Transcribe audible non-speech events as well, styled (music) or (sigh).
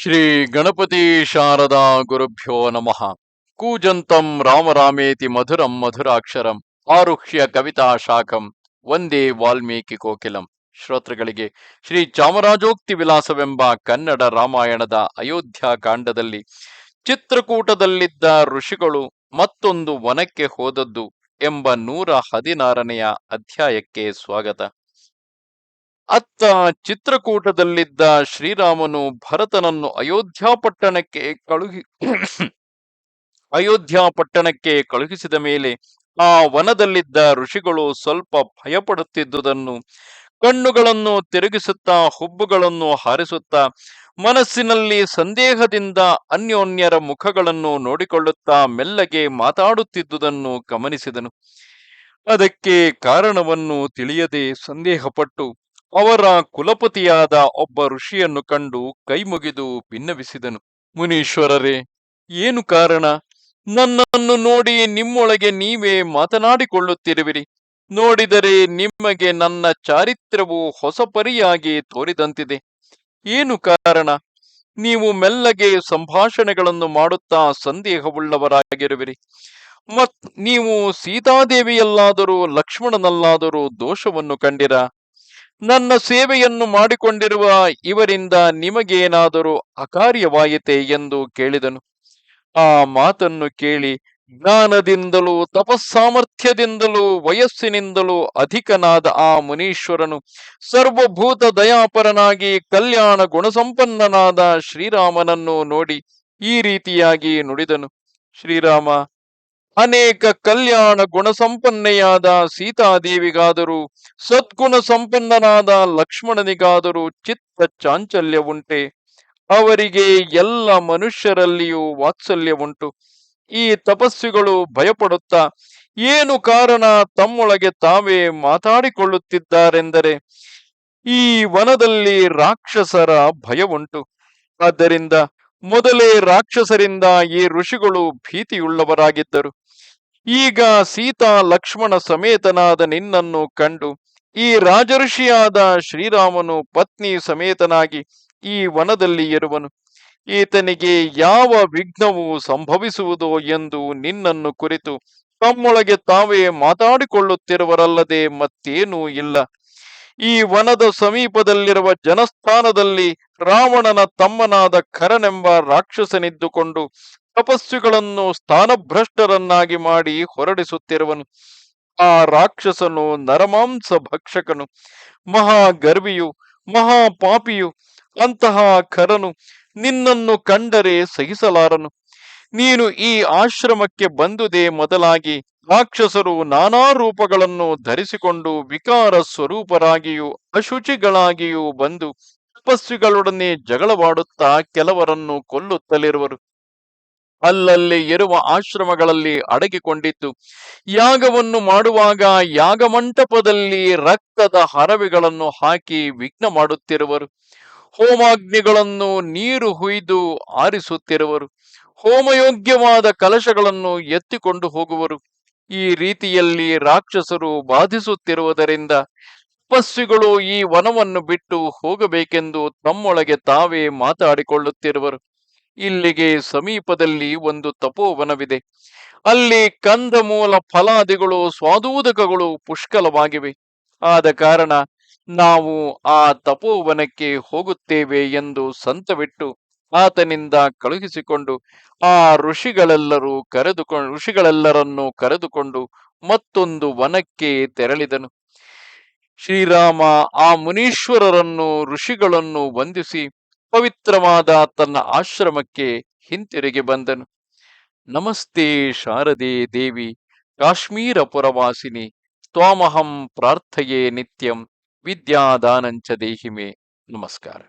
ಶ್ರೀ ಗಣಪತಿ ಶಾರದಾ ಗುರುಭ್ಯೋ ನಮಃ. ಕೂಜಂತಂ ರಾಮರಾಮೇತಿ ಮಧುರಂ ಮಧುರಾಕ್ಷರಂ ಆರುಹ್ಯ ಕವಿತಾ ಶಾಖಂ ವಂದೇ ವಾಲ್ಮೀಕಿ ಕೋಕಿಲಂ. ಶ್ರೋತೃಗಳಿಗೆ ಶ್ರೀ ಚಾಮರಾಜೋಕ್ತಿ ವಿಲಾಸವೆಂಬ ಕನ್ನಡ ರಾಮಾಯಣದ ಅಯೋಧ್ಯ ಕಾಂಡದಲ್ಲಿ ಚಿತ್ರಕೂಟದಲ್ಲಿದ್ದ ಋಷಿಗಳು ಮತ್ತೊಂದು ವನಕ್ಕೆ ಹೋದದ್ದು ಎಂಬ ನೂರ ಹದಿನಾರನೆಯ ಅಧ್ಯಾಯಕ್ಕೆ ಸ್ವಾಗತ. ಅತ್ತ ಚಿತ್ರಕೂಟದಲ್ಲಿದ್ದ ಶ್ರೀರಾಮನು ಭರತನನ್ನು ಅಯೋಧ್ಯ ಪಟ್ಟಣಕ್ಕೆ ಕಳುಹಿ (coughs) ಅಯೋಧ್ಯ ಕಳುಹಿಸಿದ ಮೇಲೆ ಆ ವನದಲ್ಲಿದ್ದ ಋಷಿಗಳು ಸ್ವಲ್ಪ ಭಯಪಡುತ್ತಿದ್ದುದನ್ನು, ಕಣ್ಣುಗಳನ್ನು ತಿರುಗಿಸುತ್ತಾ ಹುಬ್ಬುಗಳನ್ನು ಹಾರಿಸುತ್ತಾ, ಮನಸ್ಸಿನಲ್ಲಿ ಸಂದೇಹದಿಂದ ಅನ್ಯೋನ್ಯರ ಮುಖಗಳನ್ನು ನೋಡಿಕೊಳ್ಳುತ್ತಾ ಮೆಲ್ಲಗೆ ಮಾತಾಡುತ್ತಿದ್ದುದನ್ನು ಗಮನಿಸಿದನು. ಅದಕ್ಕೆ ಕಾರಣವನ್ನು ತಿಳಿಯದೆ ಸಂದೇಹಪಟ್ಟು ಅವರ ಕುಲಪತಿಯಾದ ಒಬ್ಬ ಋಷಿಯನ್ನು ಕಂಡು ಕೈಮುಗಿದು ಭಿನ್ನವಿಸಿದನು ಮುನೀಶ್ವರರೇ, ಏನು ಕಾರಣ? ನನ್ನನ್ನು ನೋಡಿ ನಿಮ್ಮೊಳಗೆ ನೀವೇ ಮಾತನಾಡಿಕೊಳ್ಳುತ್ತಿರುವಿರಿ. ನೋಡಿದರೆ ನಿಮಗೆ ನನ್ನ ಚಾರಿತ್ರ್ಯವು ಹೊಸಪರಿಯಾಗಿ ತೋರಿದಂತಿದೆ. ಏನು ಕಾರಣ? ನೀವು ಮೆಲ್ಲಗೆ ಸಂಭಾಷಣೆಗಳನ್ನು ಮಾಡುತ್ತಾ ಸಂದೇಹವುಳ್ಳವರಾಗಿರುವಿರಿ. ಮತ್ ನೀವು ಸೀತಾದೇವಿಯಲ್ಲಾದರೂ ಲಕ್ಷ್ಮಣನಲ್ಲಾದರೂ ದೋಷವನ್ನು ಕಂಡಿರ? ನನ್ನ ಸೇವೆಯನ್ನು ಮಾಡಿಕೊಂಡಿರುವ ಇವರಿಂದ ನಿಮಗೇನಾದರೂ ಅಕಾರ್ಯವಾಯಿತೆ ಎಂದು ಕೇಳಿದನು. ಆ ಮಾತನ್ನು ಕೇಳಿ ಜ್ಞಾನದಿಂದಲೂ ತಪಸ್ಸಾಮರ್ಥ್ಯದಿಂದಲೂ ವಯಸ್ಸಿನಿಂದಲೂ ಅಧಿಕನಾದ ಆ ಮುನೀಶ್ವರನು ಸರ್ವಭೂತ ದಯಾಪರನಾಗಿ ಕಲ್ಯಾಣ ಗುಣಸಂಪನ್ನನಾದ ಶ್ರೀರಾಮನನ್ನು ನೋಡಿ ಈ ರೀತಿಯಾಗಿ ನುಡಿದನು. ಶ್ರೀರಾಮ ಅನೇಕ ಕಲ್ಯಾಣ ಗುಣಸಂಪನ್ನೆಯಾದ ಸೀತಾದೇವಿಗಾದರೂ, ಸದ್ಗುಣ ಸಂಪನ್ನನಾದ ಲಕ್ಷ್ಮಣನಿಗಾದರೂ ಚಿತ್ತ ಚಾಂಚಲ್ಯವುಂಟೆ ಅವರಿಗೆ ಎಲ್ಲ ಮನುಷ್ಯರಲ್ಲಿಯೂ ವಾತ್ಸಲ್ಯವುಂಟು ಈ ತಪಸ್ವಿಗಳು ಭಯಪಡುತ್ತಾ, ಏನು ಕಾರಣ ತಮ್ಮೊಳಗೆ ತಾವೇ ಮಾತಾಡಿಕೊಳ್ಳುತ್ತಿದ್ದಾರೆಂದರೆ, ಈ ವನದಲ್ಲಿ ರಾಕ್ಷಸರ ಭಯವುಂಟು ಆದ್ದರಿಂದ ಮೊದಲೇ ರಾಕ್ಷಸರಿಂದ ಈ ಋಷಿಗಳು ಭೀತಿಯುಳ್ಳವರಾಗಿದ್ದರು. ಈಗ ಸೀತಾ ಲಕ್ಷ್ಮಣ ಸಮೇತನಾದ ನಿನ್ನನ್ನು ಕಂಡು, ಈ ರಾಜಋಷಿಯಾದ ಶ್ರೀರಾಮನು ಪತ್ನಿ ಸಮೇತನಾಗಿ ಈ ವನದಲ್ಲಿ ಇರುವನು ಈತನಿಗೆ ಯಾವ ವಿಘ್ನವು ಸಂಭವಿಸುವುದೋ ಎಂದು ನಿನ್ನನ್ನು ಕುರಿತು ತಮ್ಮೊಳಗೆ ತಾವೇ ಮಾತಾಡಿಕೊಳ್ಳುತ್ತಿರುವರಲ್ಲದೆ ಮತ್ತೇನೂ ಇಲ್ಲ. ಈ ವನದ ಸಮೀಪದಲ್ಲಿರುವ ಜನಸ್ಥಾನದಲ್ಲಿ ರಾವಣನ ತಮ್ಮನಾದ ಖರನೆಂಬ ರಾಕ್ಷಸನಿದ್ದುಕೊಂಡು ತಪಸ್ವಿಗಳನ್ನು ಸ್ಥಾನಭ್ರಷ್ಟರನ್ನಾಗಿ ಮಾಡಿ ಹೊರಡಿಸುತ್ತಿರುವನು. ಆ ರಾಕ್ಷಸನು, ನರಮಾಂಸ ಭಕ್ಷಕನು ಮಹಾ ಮಹಾಗರ್ವಿಯು, ಮಹಾಪಾಪಿಯು, ಅಂತಹ ಖರನು ನಿನ್ನನ್ನು ಕಂಡರೆ ಸಹಿಸಲಾರನು. ನೀನು ಈ ಆಶ್ರಮಕ್ಕೆ ಬಂದುದೇ ಮೊದಲಾಗಿ ರಾಕ್ಷಸರು ನಾನಾ ರೂಪಗಳನ್ನು ಧರಿಸಿಕೊಂಡು ವಿಕಾರ ಸ್ವರೂಪರಾಗಿಯೂ ಅಶುಚಿಗಳಾಗಿಯೂ ಬಂದು ತಪಸ್ವಿಗಳೊಡನೆ ಜಗಳವಾಡುತ್ತಾ ಕೆಲವರನ್ನು ಕೊಲ್ಲುತ್ತಲಿರುವರು. ಅಲ್ಲಲ್ಲಿ ಇರುವ ಆಶ್ರಮಗಳಲ್ಲಿ ಅಡಗಿಕೊಂಡಿತ್ತು ಯಾಗವನ್ನು ಮಾಡುವಾಗ ಯಾಗಮಂಟಪದಲ್ಲಿ ರಕ್ತದ ಹರವಿಗಳನ್ನು ಹಾಕಿ ವಿಘ್ನ ಮಾಡುತ್ತಿರುವರು. ಹೋಮಾಗ್ನಿಗಳನ್ನು ನೀರು ಹುಯ್ದು ಆರಿಸುತ್ತಿರುವರು. ಹೋಮಯೋಗ್ಯವಾದ ಕಲಶಗಳನ್ನು ಎತ್ತಿಕೊಂಡು ಹೋಗುವರು. ಈ ರೀತಿಯಲ್ಲಿ ರಾಕ್ಷಸರು ಬಾಧಿಸುತ್ತಿರುವುದರಿಂದ ತಪಸ್ವಿಗಳು ಈ ವನವನ್ನು ಬಿಟ್ಟು ಹೋಗಬೇಕೆಂದು ತಮ್ಮೊಳಗೆ ತಾವೇ ಮಾತಾಡಿಕೊಳ್ಳುತ್ತಿರುವರು. ಇಲ್ಲಿಗೆ ಸಮೀಪದಲ್ಲಿ ಒಂದು ತಪೋವನವಿದೆ. ಅಲ್ಲಿ ಕಂದಮೂಲ ಫಲಾದಿಗಳು, ಸ್ವಾದೂದಕಗಳು ಪುಷ್ಕಲವಾಗಿವೆ. ಆದ ಕಾರಣ ನಾವು ಆ ತಪೋವನಕ್ಕೆ ಹೋಗುತ್ತೇವೆ ಎಂದು ಸಂತವಿಟ್ಟು ಆತನಿಂದ ಕಳುಹಿಸಿಕೊಂಡು ಆ ಋಷಿಗಳೆಲ್ಲರೂ ಕರೆದುಕೊಂಡು ಋಷಿಗಳೆಲ್ಲರನ್ನು ಕರೆದುಕೊಂಡು ಮತ್ತೊಂದು ವನಕ್ಕೆ ತೆರಳಿದನು. ಶ್ರೀರಾಮ ಆ ಮುನೀಶ್ವರರನ್ನು, ಋಷಿಗಳನ್ನು ವಂದಿಸಿ ಪವಿತ್ರವಾದ ತನ್ನ ಆಶ್ರಮಕ್ಕೆ ಹಿಂತಿರುಗಿ ಬಂದನು. ನಮಸ್ತೆ ಶಾರದೆ ದೇವಿ, ಕಾಶ್ಮೀರ ಪುರವಾಸಿನಿ, ತ್ವಾಮಹಂ ಪ್ರಾರ್ಥಯೇ ನಿತ್ಯಂ, ವಿದ್ಯಾದಾನಂಚ ದೇಹಿಮೆ. ನಮಸ್ಕಾರ.